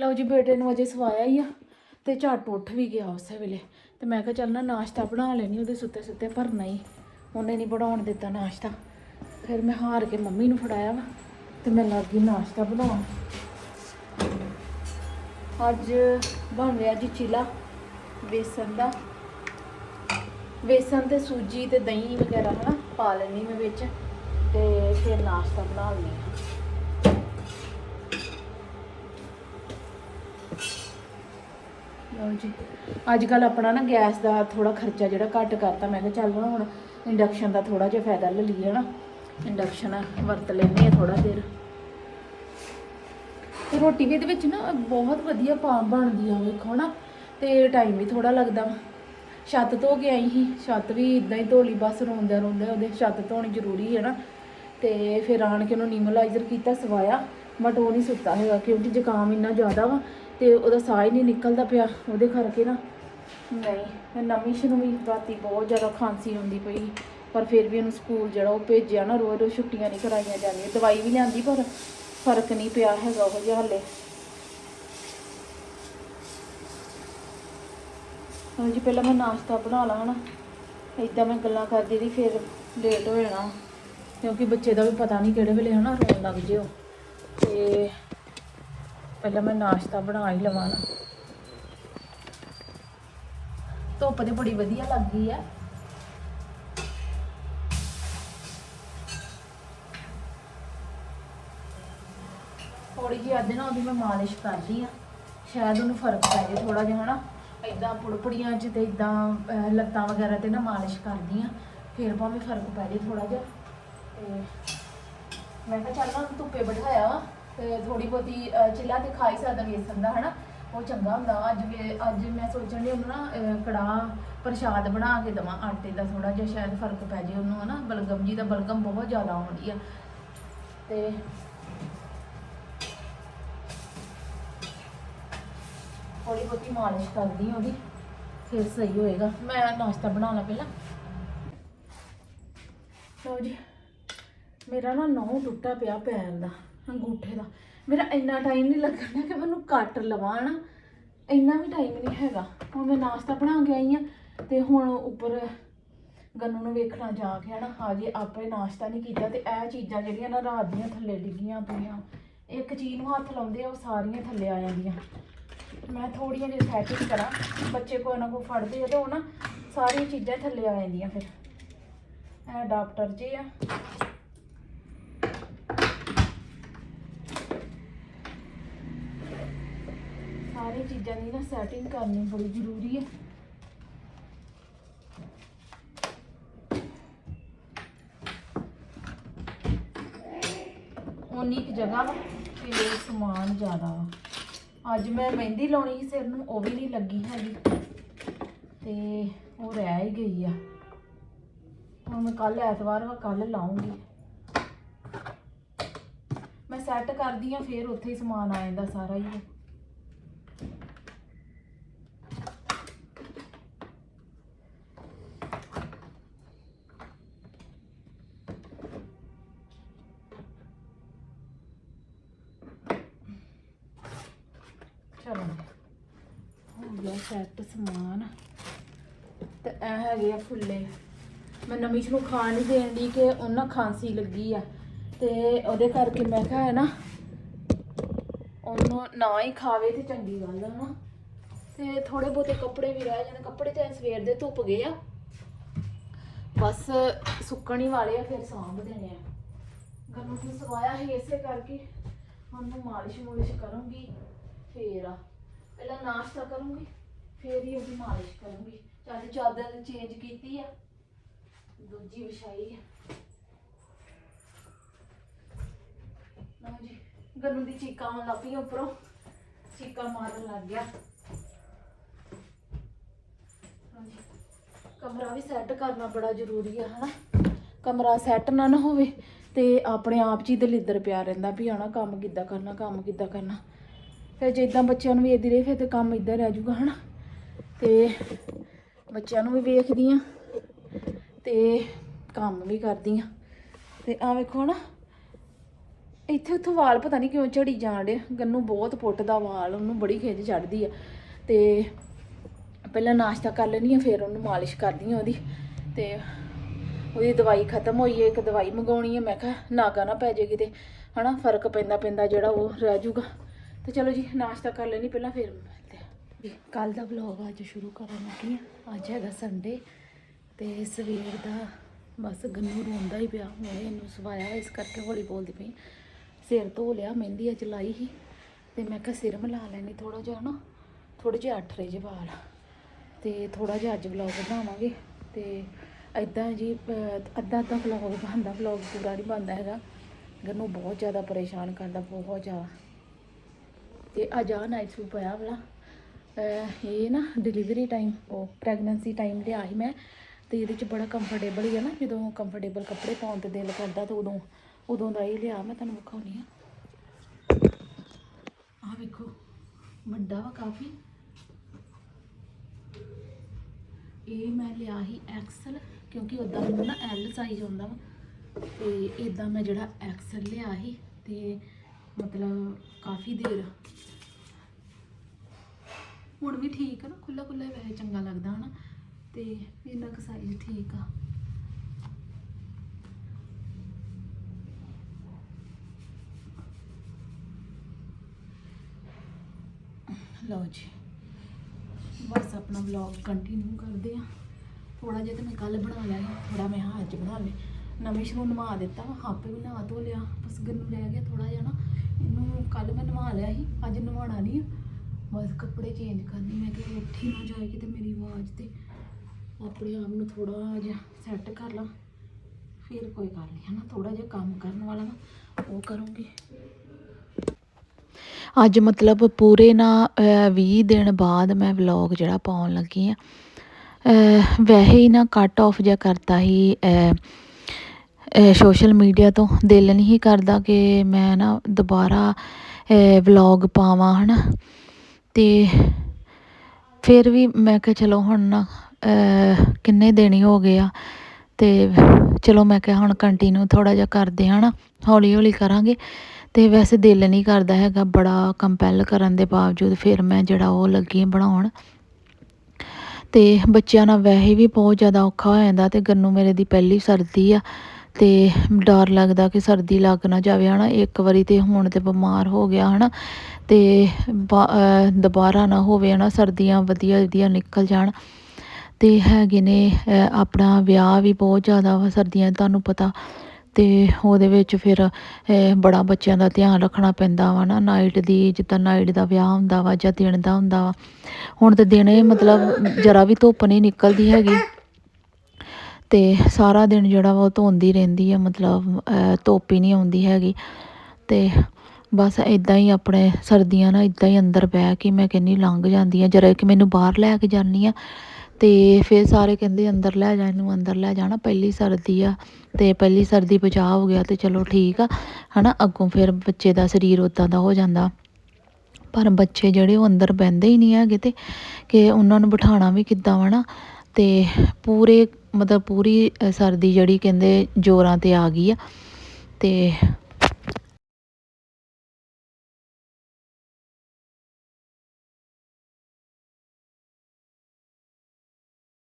ਲਓ ਜੀ ਬੇਟੇ ਨੂੰ ਅਜੇ ਸਵਾਇਆ ਹੀ ਆ ਤੇ ਝੱਟ ਉੱਠ ਵੀ ਗਿਆ ਉਸੇ ਵੇਲੇ। ਤੇ ਮੈਂ ਕਿਹਾ ਚੱਲ ਨਾ ਨਾਸ਼ਤਾ ਬਣਾ ਲੈਣੀ ਉਹਦੇ ਸੁੱਤੇ ਸੁੱਤੇ ਪਰ ਨਹੀਂ ਉਹਨੇ ਨਹੀਂ ਬਣਾਉਣ ਦਿੱਤਾ ਨਾਸ਼ਤਾ। ਫਿਰ ਮੈਂ ਹਾਰ ਕੇ ਮੰਮੀ ਨੂੰ ਫੜਾਇਆ ਵਾ ਤੇ ਮੈਂ ਲੱਗ ਗਈ ਨਾਸ਼ਤਾ ਬਣਾਉਣ। ਅੱਜ ਬਣ ਰਿਹਾ ਜੀ ਚਿਲਾ ਬੇਸਨ ਦਾ। ਬੇਸਨ ਤੇ ਸੂਜੀ ਤੇ ਦਹੀਂ ਵਗੈਰਾ ਹਨਾ ਪਾ ਲੈਣੀ ਮੈਂ ਵਿੱਚ ਤੇ ਫਿਰ ਨਾਸ਼ਤਾ ਬਣਾ ਲੈਣੀ ਲਓ ਜੀ। ਅੱਜ ਕੱਲ ਆਪਣਾ ਨਾ ਗੈਸ ਦਾ ਥੋੜਾ ਖਰਚਾ ਜਿਹੜਾ ਘੱਟ ਕਰਤਾ, ਮੈਂ ਕਿਹਾ ਚੱਲ ਹੁਣ ਇੰਡਕਸ਼ਨ ਦਾ ਥੋੜਾ ਜਿਹਾ ਫਾਇਦਾ ਲੈ ਲਈਏ ਨਾ ਇੰਡਕਸ਼ਨ ਵਰਤ ਲੈਂਦੇ ਆ ਥੋੜਾ ਦੇਰ। ਤੇ ਰੋਟੀ ਵੀ ਇਹਦੇ ਵਿੱਚ ਨਾ ਬਹੁਤ ਵਧੀਆ ਪਾ ਬਣਦੀ ਆ ਵੇਖੋ ਨਾ ਤੇ ਟਾਈਮ ਵੀ ਥੋੜਾ ਲੱਗਦਾ। ਛੱਤ ਧੋ ਕੇ ਆਈ ਸੀ। ਛੱਤ ਵੀ ਇਦਾਂ ਹੀ ਧੋ ਲਈ, ਬਸ ਰੋਂਦਿਆਂ ਰੋਂਦਿਆਂ ਉਹਦੇ ਛੱਤ ਧੋਣੀ ਜ਼ਰੂਰੀ ਹੈ ਨਾ। ਤੇ ਫਿਰ ਆਣ ਕੇ ਉਹਨੂੰ ਨੀਮਲਾਈਜ਼ਰ ਕੀਤਾ, ਸਵਾਇਆ। ਬਟ ਉਹ ਨਹੀਂ ਸੁੱਤਾ ਹੈਗਾ ਕਿਉਂਕਿ ਜ਼ੁਕਾਮ ਇੰਨਾ ਜ਼ਿਆਦਾ ਵਾ। ਤੇ ਉਹਦਾ ਸਾਹ ਹੀ ਨਹੀਂ ਨਿਕਲਦਾ ਪਿਆ ਉਹਦੇ ਕਰਕੇ ਨਾ। ਨਹੀਂ। ਨਵੀਂ ਸ਼ੁਰੂ ਵੀ ਰਾਤੀ ਬਹੁਤ ਜ਼ਿਆਦਾ ਖਾਂਸੀ ਹੁੰਦੀ ਪਈ। ਪਰ ਫਿਰ ਵੀ ਉਹਨੂੰ ਸਕੂਲ ਜਿਹੜਾ ਉਹ ਭੇਜਿਆ ਨਾ ਰੋਜ਼ ਰੋਜ਼ ਛੁੱਟੀਆਂ ਨਹੀਂ ਕਰਾਈਆਂ ਜਾਂਦੀਆਂ। ਦਵਾਈ ਵੀ ਲਿਆਂਦੀ ਪਰ ਫ਼ਰਕ ਨਹੀਂ ਪਿਆ ਹੈਗਾ ਉਹ ਜਿਹਾ ਹਲੇ। ਹਾਂ ਜੀ ਪਹਿਲਾਂ ਮੈਂ ਨਾਸ਼ਤਾ ਬਣਾ ਲਾਂ ਹਨਾ। ਇਦਾਂ ਮੈਂ ਗੱਲਾਂ ਕਰਦੀ ਰਹੀ ਫਿਰ ਲੇਟ ਹੋ ਜਾਣਾ। ਕਿਉਂਕਿ ਬੱਚੇ ਦਾ ਵੀ ਪਤਾ ਨਹੀਂ ਕਿਹੜੇ ਵੇਲੇ ਹਨਾ ਰੋਣ ਲੱਗ ਜਿਓ। ਤੇ ਪਹਿਲਾਂ ਮੈਂ ਨਾਸ਼ਤਾ ਬਣਾ ਹੀ ਲਵਾਂ ਧੁੱਪ ਤੇ ਬੜੀ ਵਧੀਆ ਲੱਗ ਗਈ ਆ। ਥੋੜੀ ਜਿਹੀ ਅੱਧ ਨਾ ਉਹਦੀ ਮੈਂ ਮਾਲਿਸ਼ ਕਰਦੀ ਆ। ਸ਼ਾਇਦ ਉਹਨੂੰ ਫ਼ਰਕ ਪੈ ਜਾਏ ਥੋੜਾ ਜਿਹਾ, ਹਨਾ। ਇਦਾਂ ਪੁੜਪੜੀਆਂ 'ਚ ਤੇ ਇਦਾਂ ਲੱਤਾਂ ਵਗੈਰਾ ਤੇ ਨਾ ਮਾਲਿਸ਼ ਕਰਦੀ ਆ। ਫਿਰ ਭਾਵੇਂ ਫ਼ਰਕ ਪੈ ਜਾਏ ਥੋੜਾ ਜਿਹਾ। ਤੇ ਮੈਂ ਕਿਹਾ ਚੱਲ ਨਾ ਉਹਨੂੰ ਧੁੱਪੇ ਬਿਠਾਇਆ। ਵਾ ਥੋੜੀ ਬਹੁਤੀ ਚਿੱਲਾ ਤੇ ਖਾ ਹੀ ਸਕਦਾ ਵੇਸਣ ਦਾ ਹਨਾ? ਉਹ ਚੰਗਾ ਹੁੰਦਾ ਵਾ। ਅੱਜ ਵੇ ਅੱਜ ਮੈਂ ਸੋਚਣ ਦੀ ਉਹਨੂੰ ਨਾ ਅਹ, ਕੜਾਹ ਪ੍ਰਸ਼ਾਦ ਬਣਾ ਕੇ ਦਵਾਂ ਆਟੇ ਦਾ ਥੋੜਾ ਜਿਹਾ ਸ਼ਾਇਦ ਫ਼ਰਕ ਪੈ ਜੇ ਉਹਨੂੰ ਹਨਾ? ਬਲਗਮ ਜੀ ਦਾ ਬਲਗਮ ਬਹੁਤ ਜ਼ਿਆਦਾ ਆਉਂਦੀ ਆ। ਤੇ ਥੋੜੀ ਬਹੁਤੀ ਮਾਲਿਸ਼ ਕਰਦੀ ਉਹਦੀ ਫਿਰ ਸਹੀ ਹੋਏਗਾ। ਮੈਂ ਨਾਸ਼ਤਾ ਬਣਾ ਲਾ ਪਹਿਲਾਂ। ਲਓ ਜੀ ਮੇਰਾ ਨਾ ਨਹੁੰ ਟੁੱਟਾ ਪਿਆ ਪੈਰ ਦਾ। ਅੰਗੂਠੇ ਦਾ। ਮੇਰਾ ਇੰਨਾ ਟਾਈਮ ਨਹੀਂ ਲੱਗਣਾ ਕਿ ਮੈਨੂੰ ਕੱਟ ਲਵਾਂ ਨਾ ਇੰਨਾ ਵੀ ਟਾਈਮ ਨਹੀਂ ਹੈਗਾ। ਹੁਣ ਮੈਂ ਨਾਸ਼ਤਾ ਬਣਾ ਕੇ ਆਈ ਆ ਤੇ ਹੁਣ ਉੱਪਰ ਗੰਨੂ ਨੂੰ ਵੇਖਣਾ ਜਾ ਕੇ ਹਨਾ। ਹਾਜੇ ਆਪੇ ਨਾਸ਼ਤਾ ਨਹੀਂ ਕੀਤਾ ਤੇ ਇਹ ਚੀਜ਼ਾਂ ਜਿਹੜੀਆਂ ਨਾ ਰਾਤ ਦੀਆਂ ਥੱਲੇ ਡਿੱਗੀਆਂ ਪਈਆਂ। ਇੱਕ ਚੀਜ਼ ਨੂੰ ਹੱਥ ਲਾਉਂਦੇ ਆ, ਉਹ ਸਾਰੀਆਂ ਥੱਲੇ ਆ ਜਾਂਦੀਆਂ। ਮੈਂ ਥੋੜੀਆਂ ਜਿਹਾ ਸੈਟਿੰਗ ਕਰਾਂ, ਬੱਚੇ ਕੋਈ ਨਾ ਕੋਈ ਫੜਦੇ ਆ ਤੇ ਉਹ ਨਾ ਸਾਰੀਆਂ ਚੀਜ਼ਾਂ ਥੱਲੇ ਆ ਜਾਂਦੀਆਂ ਫਿਰ। ਇਹ ਡਾਕਟਰ ਜੀ ਆ ਸਾਰੀ ਚੀਜ਼ਾਂ ਦੀ ਨਾ ਸੈਟਿੰਗ ਕਰਨੀ ਬੜੀ ਜ਼ਰੂਰੀ ਹੈ ਉਨੀ ਕੁ ਜਗ੍ਹਾ ਵਾ ਤੇ ਸਮਾਨ ਜ਼ਿਆਦਾ ਵਾ। ਅੱਜ ਮੈਂ ਮਹਿੰਦੀ ਲਾਉਣੀ ਸੀ, ਸਿਰ ਨੂੰ, ਉਹ ਵੀ ਨਹੀਂ ਲੱਗੀ ਹੈਗੀ। ਤੇ ਉਹ ਰਹਿ ਹੀ ਗਈ ਆ। ਹੁਣ ਮੈਂ ਕੱਲ ਐਤਵਾਰ ਵਾ ਕੱਲ ਲਾਉਂਗੀ। ਮੈਂ ਸੈੱਟ ਕਰਦੀ ਆ, ਫਿਰ ਉੱਥੇ ਹੀ ਸਮਾਨ ਆ ਜਾਂਦਾ ਸਾਰਾ ਹੀ। ਚਲੋ ਹੋ ਗਿਆ ਸੈੱਟ ਸਮਾਨ। ਤੇ ਇਹ ਹੈਗੇ ਆ ਫੁੱਲੇ। ਮੈਂ ਨਮੀਸ਼ ਨੂੰ ਖਾਣ ਨਹੀਂ ਦੇਣ ਦੀ ਕਿ ਉਹਨਾਂ ਖਾਂਸੀ ਲੱਗੀ ਆ। ਤੇ ਉਹਦੇ ਕਰਕੇ ਮੈਂ ਕਿਹਾ ਹੈ ਨਾ ਉਹਨੂੰ ਨਾ ਹੀ ਖਾਵੇ ਤੇ ਚੰਗੀ ਗੱਲ ਆ ਨਾ। ਤੇ ਥੋੜੇ ਬਹੁਤੇ ਕੱਪੜੇ ਵੀ ਰਹਿ ਜਾਣੇ। ਕੱਪੜੇ ਤੇ ਸਵੇਰ ਦੇ ਧੁੱਪ ਗਏ ਆ। ਬਸ ਸੁੱਕਣ ਹੀ ਵਾਲੇ ਆ ਫਿਰ ਸਾਂਭ ਦੇਣੇ ਆ। ਗੰਨੂ ਨੂੰ ਸਵਾਇਆ ਸੀ ਇਸੇ ਕਰਕੇ। ਹੁਣ ਮੈਂ ਮਾਲਿਸ਼ ਮੁਲਿਸ਼ ਕਰੂੰਗੀ। ਫੇਰ ਆ। ਪਹਿਲਾਂ ਨਾਸ਼ਤਾ ਕਰੂੰਗੀ, ਫੇਰ ਹੀ ਉਹਦੀ ਮਾਲਿਸ਼ ਕਰੂੰਗੀ। ਚੱਲ ਚਾਦਰ ਚੇਂਜ ਕੀਤੀ ਆ, ਦੂਜੀ ਵਿਛਾਈ ਆ। ਲਓ ਜੀ ਗੰਨੂ ਦੀ ਚੀਕਾਂ ਆਉਣ ਲੱਗ ਪਈਆਂ ਉੱਪਰੋਂ। ਚੀਕਾਂ ਮਾਰਨ ਲੱਗ ਗਿਆ। ਹਾਂਜੀ। ਕਮਰਾ ਵੀ ਸੈੱਟ ਕਰਨਾ ਬੜਾ ਜ਼ਰੂਰੀ ਆ, ਹਨਾ? ਕਮਰਾ ਸੈੱਟ ਨਾ ਨਾ ਹੋਵੇ ਤੇ ਆਪਣੇ ਆਪ 'ਚ ਹੀ ਦਲਿੱਦਰ ਪਿਆ ਰਹਿੰਦਾ ਵੀ ਹਨਾ ਕੰਮ ਕਿੱਦਾਂ ਕਰਨਾ, ਕੰਮ ਕਿੱਦਾਂ ਕਰਨਾ। ਫਿਰ ਜੇ ਇਦਾਂ ਬੱਚਿਆਂ ਨੂੰ ਵੀ ਵੇਖਦੀ ਰਹੇ, ਫਿਰ ਤੇ ਕੰਮ ਇਦਾਂ ਰਹਿ ਜਾਊਗਾ, ਹਨਾ? ਤੇ ਬੱਚਿਆਂ ਨੂੰ ਵੀ ਵੇਖਦੀ ਆ ਤੇ ਕੰਮ ਵੀ ਕਰਦੀ ਆ ਤੇ ਆ ਵੇਖੋ ਨਾ, ਇੱਥੇ ਉੱਥੋਂ ਵਾਲ ਪਤਾ ਨਹੀਂ ਕਿਉਂ ਝੜੀ ਜਾਣ ਡੇ ਗੰਨੂ ਬਹੁਤ ਪੁੱਟਦਾ ਵਾਲ, ਉਹਨੂੰ ਬੜੀ ਖਿੱਚ ਚੜਦੀ ਆ। ਤੇ ਪਹਿਲਾਂ ਨਾਸ਼ਤਾ ਕਰ ਲੈਣੀ ਆ, ਫਿਰ ਉਹਨੂੰ ਮਾਲਿਸ਼ ਕਰਦੀ ਆ ਉਹਦੀ। ਤੇ ਉਹਦੀ ਦਵਾਈ ਖਤਮ ਹੋਈ ਹੈ ਇੱਕ ਦਵਾਈ ਮੰਗਾਉਣੀ ਹੈ ਮੈਂ ਕਿਹਾ ਨਾਗਾ ਨਾ ਪੈ ਜੇ ਕਿਤੇ, ਹਨਾ? ਫ਼ਰਕ ਪੈਂਦਾ ਪੈਂਦਾ ਜਿਹੜਾ ਉਹ ਰਹਿ ਜਾਊਗਾ। ਤੇ ਚਲੋ ਜੀ, ਨਾਸ਼ਤਾ ਕਰ ਲੈਣੀ ਪਹਿਲਾਂ ਫਿਰ ਮਿਲਦੇ ਆ ਕੱਲ ਦਾ ਵਲੌਗ ਅੱਜ ਸ਼ੁਰੂ ਕਰਨ ਲੱਗੀ ਆ ਅੱਜ ਹੈਗਾ ਸੰਡੇ ਤੇ ਸਵੇਰ ਦਾ ਬਸ ਗੰਨੂ ਰੋਂਦਾ ਹੀ ਪਿਆ। ਹੁਣੇ ਇਹਨੂੰ ਸਵਾਇਆ ਇਸ ਕਰਕੇ ਹੌਲੀ ਬੋਲਦੀ ਪਈ। ਸਿਰ ਧੋ ਲਿਆ, ਮਹਿੰਦੀ ਅੱਜ ਲਾਈ ਸੀ। ਤੇ ਮੈਂ ਕਿਹਾ ਸਿਰ ਮਿਲਾ ਲੈਣੀ ਥੋੜਾ ਜਿਹਾ ਨਾ ਥੋੜੇ ਜਿਹਾ ਅੱਠ ਜੇ ਵਾਲ। ਤੇ ਥੋੜਾ ਜਿਹਾ ਅੱਜ ਵਲੌਗ ਬਣਾਵਾਂਗੇ। ਤੇ ਐਦਾਂ ਜੀ ਅੱਧਾ ਅੱਧਾ ਵਲੌਗ ਬਣਦਾ ਵਲੌਗ ਪੂਰਾ ਨਹੀਂ ਬਣਦਾ ਹੈਗਾ। ਗੰਨੂ ਬਹੁਤ ਜ਼ਿਆਦਾ ਪਰੇਸ਼ਾਨ ਕਰਦਾ, ਬਹੁਤ ਜ਼ਿਆਦਾ। ਤੇ ਅੱਜ ਆ ਨਾਈਟ ਸੂਟ ਪਿਆ ਵਾਲਾ। ਇਹ ਨਾ ਡਿਲੀਵਰੀ ਟਾਈਮ ਉਹ ਪ੍ਰੈਗਨੈਂਸੀ ਟਾਈਮ ਲਿਆ ਸੀ ਮੈਂ। ਤੇ ਇਹਦੇ ਚ ਬੜਾ ਕੰਫਰਟੇਬਲ ਹੀ ਹੈ ਨਾ, ਜਦੋਂ ਕੰਫਰਟੇਬਲ ਕੱਪੜੇ ਪਾਉਣ ਤੇ ਦਿਲ ਕਰਦਾ ਤਾਂ ਉਦੋਂ ਉਦੋਂ ਦਾ ਇਹ ਲਿਆ ਮੈਂ ਤੁਹਾਨੂੰ ਵਿਖਾਉਣੀ ਆ। ਆਹ ਵੇਖੋ, ਵੱਡਾ ਵਾ ਕਾਫੀ। ਇਹ ਮੈਂ ਲਿਆ ਸੀ ਐਕਸਲ ਕਿਉਂਕਿ ਉਦਾਂ ਮੈਨੂੰ ਨਾ ਐਲ ਸਾਈਜ਼ ਆਉਂਦਾ ਵਾ। ਤੇ ਇਦਾਂ ਮੈਂ ਜਿਹੜਾ ਐਕਸਲ ਲਿਆ ਸੀ, ਤੇ ਮਤਲਬ ਕਾਫੀ ਦੇਰ ਹੁਣ ਵੀ ਠੀਕ ਆ ਨਾ ਖੁੱਲਾ ਖੁੱਲਾ ਵੈਸੇ ਚੰਗਾ ਲੱਗਦਾ ਹਨਾ, ਤੇ ਇਹਨਾਂ ਕੁ ਸਾਈਜ਼ ਠੀਕ ਆ। ਲਓ ਜੀ, ਬਸ ਆਪਣਾ ਵਲੌਗ ਕੰਟੀਨਿਊ ਕਰਦੇ ਆ। ਥੋੜਾ ਜਿਹਾ ਤਾਂ ਮੈਂ ਕੱਲ ਬਣਾ ਲਿਆ ਸੀ ਥੋੜਾ ਮੈਂ ਹਾਂ ਅੱਜ ਬਣਾ ਲਿਆ ਨਵੇਂ ਨੂੰ ਨਵਾ ਦਿੱਤਾ ਵਾ, ਆਪੇ ਵੀ ਨਹਾ ਧੋ ਲਿਆ, ਬਸ ਗੰਨੂ ਰਹਿ ਗਿਆ ਥੋੜਾ ਜਿਹਾ ਨਾ। ਇਹਨੂੰ ਕੱਲ ਮੈਂ ਨਵਾ ਲਿਆ ਸੀ, ਅੱਜ ਨਵਾਉਣਾ ਨਹੀਂ ਬਸ ਕੱਪੜੇ ਚੇਂਜ ਕਰਨੇ, ਮੈਂ ਕਿ ਉੱਠੀ ਨਾ ਜਾਏ ਕਿਤੇ ਮੇਰੀ ਆਵਾਜ਼ ਤੇ। ਆਪਣੇ ਆਪ ਨੂੰ ਥੋੜਾ ਜਿਹਾ ਸੈੱਟ ਕਰ ਲਾਂ। ਫਿਰ ਕੋਈ ਗੱਲ ਨਹੀਂ ਹੈ ਥੋੜਾ ਜਿਹਾ ਕੰਮ ਕਰਨ ਵਾਲਾ ਨਾ, ਉਹ ਕਰੂੰਗੀ। ਅੱਜ ਮਤਲਬ ਪੂਰੇ ਨਾ 20 ਦਿਨ ਬਾਅਦ ਮੈਂ ਵਲੌਗ ਜਿਹੜਾ ਪਾਉਣ ਲੱਗੀ ਆ। ਵੈਸੇ ਹੀ ਨਾ ਕੱਟ ਆਫ ਜਿਹਾ ਕਰਤਾ ਹੀ ਸੋਸ਼ਲ ਮੀਡੀਆ ਤੋਂ। ਦਿਲ ਨਹੀਂ ਕਰਦਾ ਕਿ ਮੈਂ ਨਾ ਦੁਬਾਰਾ ਵਲੌਗ ਪਾਵਾਂ, ਹਨਾ। ਅਤੇ ਫਿਰ ਵੀ ਮੈਂ ਕਿਹਾ ਚਲੋ ਹੁਣ ਨਾ ਕਿੰਨੇ ਦਿਨ ਹੀ ਹੋ ਗਏ ਆ ਅਤੇ ਚਲੋ ਮੈਂ ਕਿਹਾ ਹੁਣ ਕੰਟੀਨਿਊ ਥੋੜ੍ਹਾ ਜਿਹਾ ਕਰਦੇ ਹਾਂ ਨਾ, ਹੌਲੀ ਹੌਲੀ ਕਰਾਂਗੇ। ਅਤੇ ਵੈਸੇ ਦਿਲ ਨਹੀਂ ਕਰਦਾ ਹੈਗਾ ਬੜਾ ਕੰਪੈਲ ਕਰਨ ਦੇ ਬਾਵਜੂਦ ਫਿਰ ਮੈਂ ਜਿਹੜਾ ਉਹ ਲੱਗੀ ਬਣਾਉਣ। ਅਤੇ ਬੱਚਿਆਂ ਨਾਲ ਵੈਸੇ ਵੀ ਬਹੁਤ ਜ਼ਿਆਦਾ ਔਖਾ ਹੋ ਜਾਂਦਾ ਅਤੇ ਗੰਨੂ ਮੇਰੇ ਦੀ ਪਹਿਲੀ ਸਰਦੀ ਆ। ਤੇ ਡਰ ਲੱਗਦਾ ਕਿ ਸਰਦੀ ਲੱਗ ਨਾ ਜਾਵੇ, ਹਨਾ। ਇੱਕ ਵਾਰੀ ਤੇ ਹੁਣ ਤੇ ਬਿਮਾਰ ਹੋ ਗਿਆ, ਹਨਾ। ਤੇ ਬਾ- ਦੁਬਾਰਾ ਨਾ ਹੋਵੇ, ਹਨਾ, ਸਰਦੀਆਂ ਵਧੀਆ ਵਧੀਆ ਨਿਕਲ ਜਾਣ। ਤੇ ਹੈਗੇ ਨੇ ਆਪਣਾ ਵਿਆਹ ਵੀ ਬਹੁਤ ਜ਼ਿਆਦਾ ਵਾ ਸਰਦੀਆਂ, ਤੁਹਾਨੂੰ ਪਤਾ। ਤੇ ਉਹਦੇ ਵਿੱਚ ਫਿਰ ਬੜਾ ਬੱਚਿਆਂ ਦਾ ਧਿਆਨ ਰੱਖਣਾ ਪੈਂਦਾ ਵਾ ਨਾ ਨਾਈਟ ਦੀ ਜਿੱਦਾਂ ਨਾਈਟ ਦਾ ਵਿਆਹ ਹੁੰਦਾ ਵਾ ਜਾਂ ਦਿਨ ਦਾ ਹੁੰਦਾ ਵਾ। ਹੁਣ ਤੇ ਦਿਨੇ ਮਤਲਬ ਜਰਾ ਵੀ ਧੁੱਪ ਨਹੀਂ ਨਿਕਲਦੀ ਹੈਗੀ। ਅਤੇ ਸਾਰਾ ਦਿਨ ਜਿਹੜਾ ਵਾ ਉਹ ਧੋਂਦੀ ਰਹਿੰਦੀ ਆ, ਮਤਲਬ, ਅਹ, ਧੁੱਪ ਹੀ ਨਹੀਂ ਆਉਂਦੀ ਹੈਗੀ। ਅਤੇ ਬਸ ਇੱਦਾਂ ਹੀ ਆਪਣੇ ਸਰਦੀਆਂ ਨਾ ਇੱਦਾਂ ਹੀ ਅੰਦਰ ਬਹਿ ਕੇ ਮੈਂ ਕਹਿੰਦੀ ਲੰਘ ਜਾਂਦੀ ਜਾਂਦੀਆਂ ਜਰਾ ਕਿ ਮੈਨੂੰ ਬਾਹਰ ਲੈ ਕੇ ਜਾਂਦੀ ਹਾਂ। ਅਤੇ ਫਿਰ ਸਾਰੇ ਕਹਿੰਦੇ ਅੰਦਰ ਲੈ ਜਾ, ਇਹਨੂੰ ਅੰਦਰ ਲੈ ਜਾਣਾ, ਪਹਿਲੀ ਸਰਦੀ ਆ ਅਤੇ ਪਹਿਲੀ ਸਰਦੀ ਬਚਾਅ ਹੋ ਗਿਆ ਅਤੇ ਚਲੋ ਠੀਕ ਆ ਹੈ ਨਾ ਅੱਗੋਂ ਫਿਰ ਬੱਚੇ ਦਾ ਸਰੀਰ ਉੱਦਾਂ ਦਾ ਹੋ ਜਾਂਦਾ। ਪਰ ਬੱਚੇ ਜਿਹੜੇ ਉਹ ਅੰਦਰ ਬਹਿੰਦੇ ਹੀ ਨਹੀਂ ਹੈਗੇ ਅਤੇ ਕਿ ਉਹਨਾਂ ਨੂੰ ਬਿਠਾਉਣਾ ਵੀ ਕਿੱਦਾਂ ਵਾ ਨਾ? ਅਤੇ ਪੂਰੇ ਮਤਲਬ ਪੂਰੀ ਸਰਦੀ ਜਿਹੜੀ ਕਹਿੰਦੇ ਜੋਰਾਂ ਤੇ ਆ ਗਈ ਆ ਅਤੇ